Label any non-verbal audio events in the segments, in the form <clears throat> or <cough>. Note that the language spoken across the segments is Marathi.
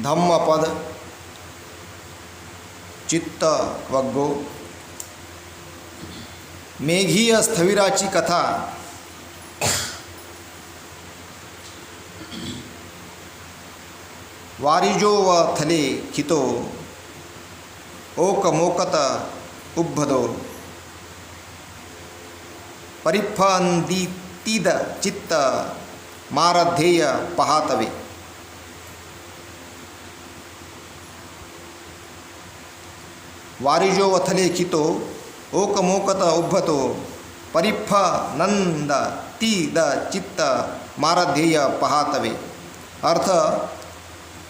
धम्मपद चित्त वग्गो मेघीय स्थविराची कथा। वारिजो व थले खितो। ओक मोकत उब्भदो चित्त मारध्येय पहातवे। वारिजो वथले ओकमोकत उभतो मोकत परिफ नंद ती द चित्त मारध्येय पहातवे. अर्थ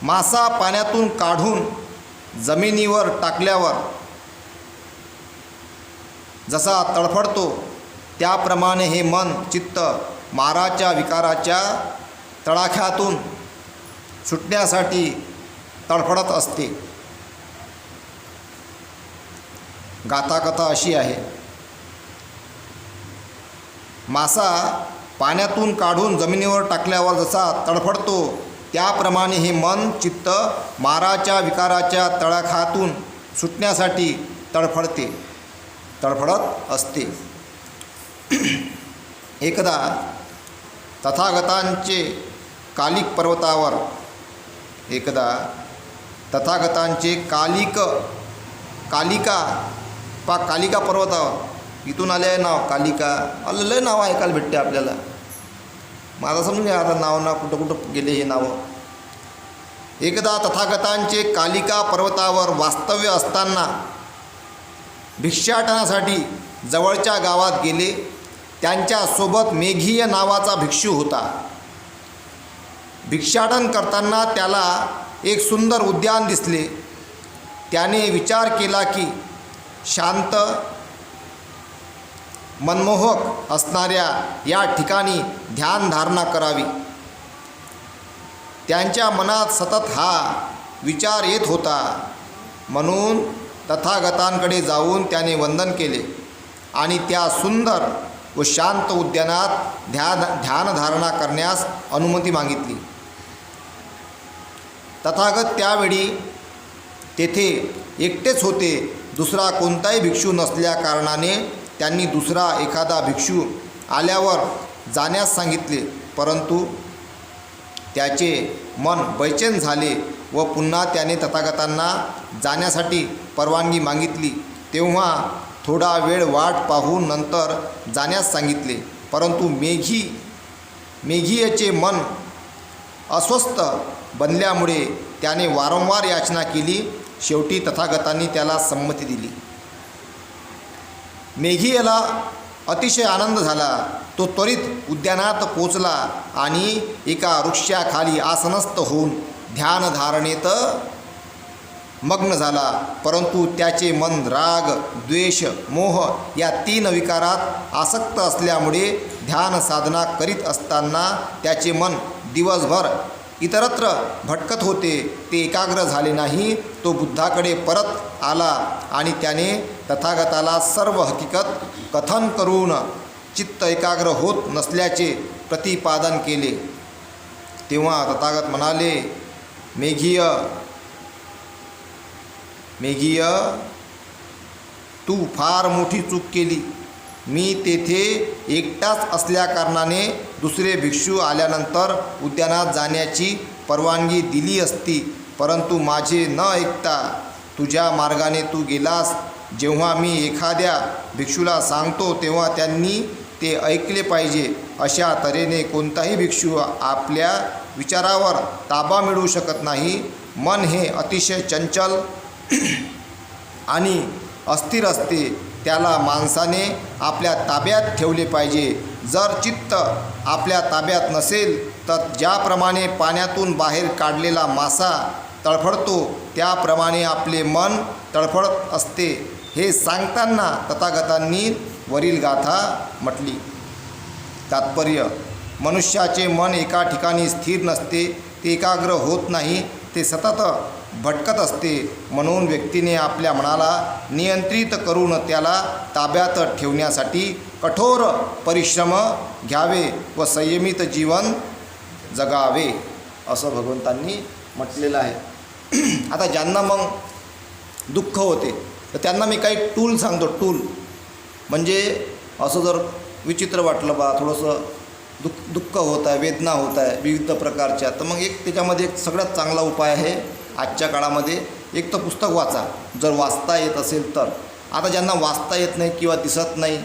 मासा पाण्यातून काढून जमिनीवर टाकल्यावर जसा तडफडतो त्याप्रमाणे हे मन चित्त माराच्या विकाराच्या तडाख्यातून सुटण्यासाठी तडफडत असते. गाथाकथा अशी आहे. मासा पाण्यातून काढून जमिनीवर टाकल्यावर जसा तडफडतो त्याप्रमाणे हे मन चित्त माराच्या विकाराच्या तळाखातून सुटण्यासाठी तडफडते तडफडत असते. <clears throat> एकदा तथागतांचे कालिक पर्वतावर एकदा तथागतांचे कालिक कालिका पा कालिका पर्वतावर इथून आले आहे नाव कालिका. आलं लय नाव ऐकायला भेटते आपल्याला. माझं समजून घ्या आता नाव ना कुठं कुठं गेले हे नावं. एकदा तथागतांचे कालिका पर्वतावर वास्तव्य असताना भिक्षाटनासाठी जवळच्या गावात गेले. त्यांच्यासोबत मेघीय नावाचा भिक्षू होता. भिक्षाटन करताना त्याला एक सुंदर उद्यान दिसले. त्याने विचार केला की शांत मनमोहक असणाऱ्या या ठिकाणी ध्यानधारणा करावी. त्यांच्या मनात सतत हा विचार येत होता. म्हणून तथागतांकडे जाऊन त्याने वंदन केले आणि त्या सुंदर व शांत उद्यानात ध्यान ध्यानधारणा करण्यास अनुमती मागितली. तथागत त्यावेळी तेथे एकटेच होते दुसरा कोणताही भिक्षू नसल्या कारणाने त्यांनी दुसरा एखादा भिक्षू आल्यावर जाण्यास सांगितले. परंतु त्याचे मन बैचेन झाले व पुन्हा त्याने तथागतांना जाण्यासाठी परवानगी मागितली. तेव्हा थोडा वेळ वाट पाहून नंतर जाण्यास सांगितले. परंतु मेघी मेघीयचे मन अस्वस्थ बनल्यामुळे त्याने वारंवार याचना केली. शेवटी तथागतांनी त्याला संमती दिली. मेघीयला अतिशय आनंद झाला. तो त्वरित उद्यानात पोचला आणि एका वृक्षाखाली आसनस्थ होऊन ध्यानधारणेत मग्न झाला. परंतु त्याचे मन राग द्वेष मोह या तीन विकारात आसक्त असल्यामुळे ध्यान साधना करीत असताना त्याचे मन दिवसभर इतरत्र भटकत होते ते एकाग्र झाले नाही तो बुद्धाकडे परत आला आणि त्याने तथागताला सर्व हकीकत कथन करून चित्त एकाग्र होत नसल्याचे प्रतिपादन केले. तेव्हा तथागत म्हणाले मेघीय मेघीय तू फार मोठी चूक केली. मी तेथे एकटाच असल्याकारणाने दुसरे भिक्षू आल्यानंतर उद्यानात जाण्याची परवानगी दिली असती परंतु माझे न ऐकता तुझ्या मार्गाने तू गेलास. जेव्हा मी एखाद्या भिक्षूला सांगतो तेव्हा त्यांनी ते ऐकले पाहिजे. अशा तऱ्हेने कोणताही भिक्षू आपल्या विचारावर ताबा मिळवू शकत नाही. मन हे अतिशय चंचल आणि अस्थिर असते. त्याला माणसाने आपल्या ताब्यात ठेवले पाहिजे. जर चित्त आपल्या ताब्यात नसेल तर ज्याप्रमाणे पाण्यातून बाहेर काढलेला मासा तळफडतो त्याप्रमाणे आपले मन तळफडत असते हे सांगताना तथागतांनी वरील गाथा म्हटली. तात्पर्य मनुष्याचे मन एका ठिकाणी स्थिर नसते ते एकाग्र होत नाही ते सतत भटकत असते म्हणून व्यक्तीने आपल्या मनाला नियंत्रित करून त्याला ताब्यात ठेवण्यासाठी कठोर परिश्रम घ्यावे व संयमित जीवन जगावे असं भगवंतांनी म्हटलेलं आहे. <clears throat> आता ज्यांना मग दुःख होते तर त्यांना मी काही टूल सांगतो. टूल म्हणजे असं जर विचित्र वाटलं बा थोडंसं दुःख दुःख होत आहे वेदना होत आहे विविध प्रकारच्या तर मग एक त्याच्यामध्ये एक सगळ्यात चांगला उपाय आहे आजच्या काळामध्ये एक तर पुस्तक वाचा. जर वाचता येत असेल तर. आता ज्यांना वाचता येत नाही किंवा दिसत नाही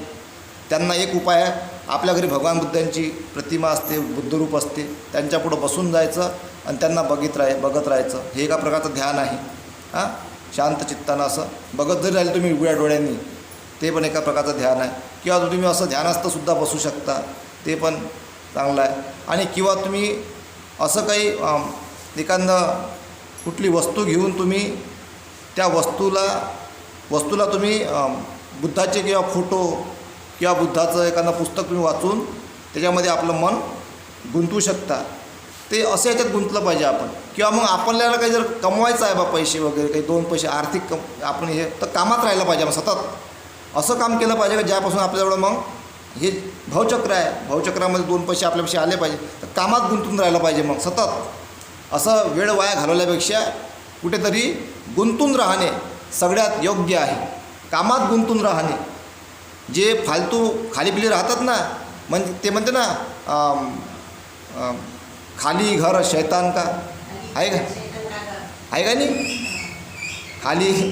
त्यांना एक उपाय आहे. आपल्या घरी भगवान बुद्धांची प्रतिमा असते बुद्धरूप असते. त्यांच्यापुढं बसून जायचं आणि त्यांना बघित राह बघत राहायचं. हे एका प्रकारचं ध्यान आहे. हां? शांत चित्तानं असं. बघत जरी राहिले तुम्ही उघड्या डोळ्यांनी ते पण एका प्रकारचं ध्यान आहे. किंवा तुम्ही असं ध्यानास्तसुद्धा बसू शकता ते पण चांगलं आहे. आणि किंवा तुम्ही असं काही एखादं कुठली वस्तू घेऊन तुम्ही त्या वस्तूला वस्तूला तुम्ही बुद्धाचे किंवा फोटो किंवा बुद्धाचं एखादं पुस्तक तुम्ही वाचून त्याच्यामध्ये आपलं मन गुंतवू शकता. ते असं याच्यात गुंतलं पाहिजे आपण. किंवा मग आपल्याला काही जर कमवायचं आहे बा पैसे वगैरे काही दोन पैसे आर्थिक कम आपण हे तर कामात राहिलं पाहिजे मग सतत. असं काम केलं पाहिजे का ज्यापासून आपल्याजवळ मग हे भावचक्र आहे. भावचक्रामध्ये दोन पैसे आपल्यापाशी आले पाहिजे. तर कामात गुंतून राहिलं पाहिजे मग सतत. असं वेळ वाया घालवल्यापेक्षा कुठेतरी गुंतून राहणे सगळ्यात योग्य आहे. कामात गुंतून राहणे. जे फालतू खालीपिली राहतात ना म्हणजे ते म्हणते ना अम, अम, खाली घर शैतान का? आहे का? आहे का नाही? खाली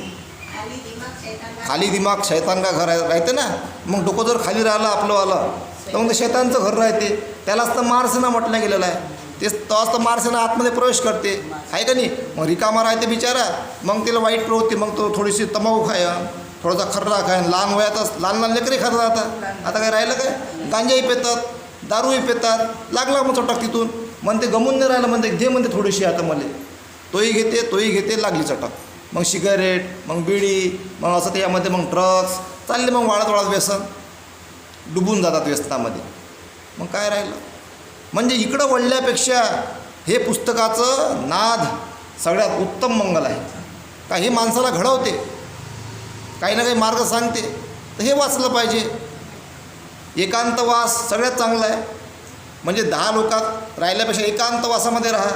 खाली दिमाग शैतान का घर आहे राहते ना? मग डोकं जर खाली राहिलं आपलं आलं तर मग ते शैतानचं घर राहते. त्यालाच तर मारसेना म्हटलं गेलेलं आहे. तेच तोच तर मारसेना आतमध्ये प्रवेश करते. आहे का नाही? मग रिकामा राहते बिचारा. मग तिला वाईट प्रवृत्ती मग तो थोडीशी तंबाखू खाय थोडासा खर्रा खाय लहान वयातच लहान लहान लेकरही खात राहतात. आता काय राहिलं काय? गांजाही पेतात दारूही पेतात लागला मग चटक तिथून. म्हणते गमून नाही राहिलं म्हणते घे म्हणते थोडीशी आता मला. तोही घेते तोही घेते लागली चटक. मग सिगारेट मग बिडी मग असं त्यामध्ये मग ड्रग्स. चालले मग वाढत वाढत व्यसन. डुबून जातात व्यसनामध्ये. मग काय राहिलं? म्हणजे इकडं वळल्यापेक्षा हे पुस्तकाचं नाद सगळ्यात उत्तम मंगल आहे. का हे माणसाला घडवते? काही ना काही मार्ग सांगते. तर हे वाचलं पाहिजे. एकांतवास सगळ्यात चांगला आहे. म्हणजे दहा लोकात राहिल्यापेक्षा एकांतवासामध्ये राहा.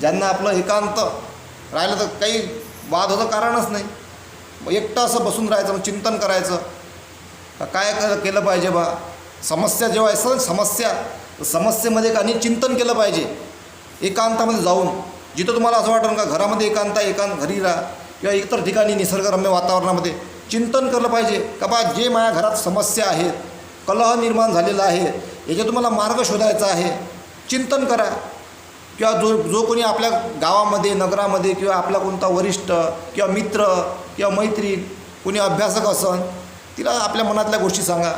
ज्यांना आपलं एकांत राहिलं तर काही वाद होतं कारणच नाही. मग एकटं असं बसून राहायचं मग चिंतन करायचं. का काय केलं पाहिजे बा? समस्या जेव्हा असं समस्या. समस्येमध्ये का नाही चिंतन केलं पाहिजे. एकांतामध्ये जाऊन जिथं तुम्हाला असं वाटेल का घरामध्ये एकांत एकांत घरी राहा किंवा इतर ठिकाणी निसर्गरम्य वातावरणामध्ये चिंतन केलं पाहिजे का बा जे माझ्या घरात समस्या आहेत कलह निर्माण झालेला आहे याचे तुम्हाला मार्ग शोधायचा आहे चिंतन करा. किंवा जो जो कोणी आपल्या गावामध्ये नगरामध्ये किंवा आपला कोणता वरिष्ठ किंवा मित्र किंवा मैत्रीण कोणी अभ्यासक असन तिला आपल्या मनातल्या गोष्टी सांगा.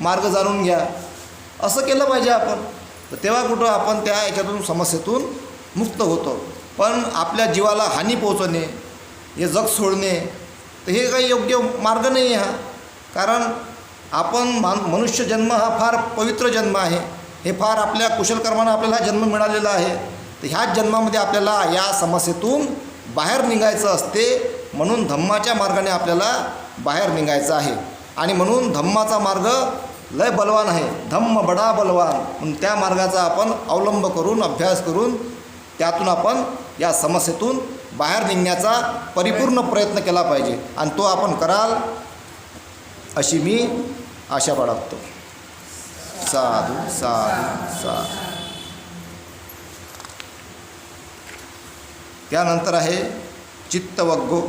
मार्ग जाणून घ्या. असं केलं पाहिजे आपण. तर तेव्हा कुठं आपण त्या याच्यातून समस्येतून मुक्त होतो. पण आपल्या जीवाला हानी पोहोचवणे हे जग सोडणे तर हे काही योग्य मार्ग नाही हा. कारण आपण मान मनुष्य जन्म हा फार पवित्र जन्म आहे. हे फार आपल्या कुशलकर्मानं आपल्याला हा जन्म मिळालेला आहे. तर ह्याच जन्मामध्ये आपल्याला या समस्येतून बाहेर निघायचं असते म्हणून धम्माच्या मार्गाने आपल्याला बाहेर निघायचं आहे. आणि म्हणून धम्माचा मार्ग लय बलवान आहे. धम्म बडा बलवान. म्हणून त्या मार्गाचा आपण अवलंब करून अभ्यास करून त्यातून आपण या समस्येतून बाहेर निघण्याचा परिपूर्ण प्रयत्न केला पाहिजे. आणि तो आपण कराल अशी मी आशा बाळगतो. साधू साधू साधू. त्यानंतर आहे चित्तवग्गो.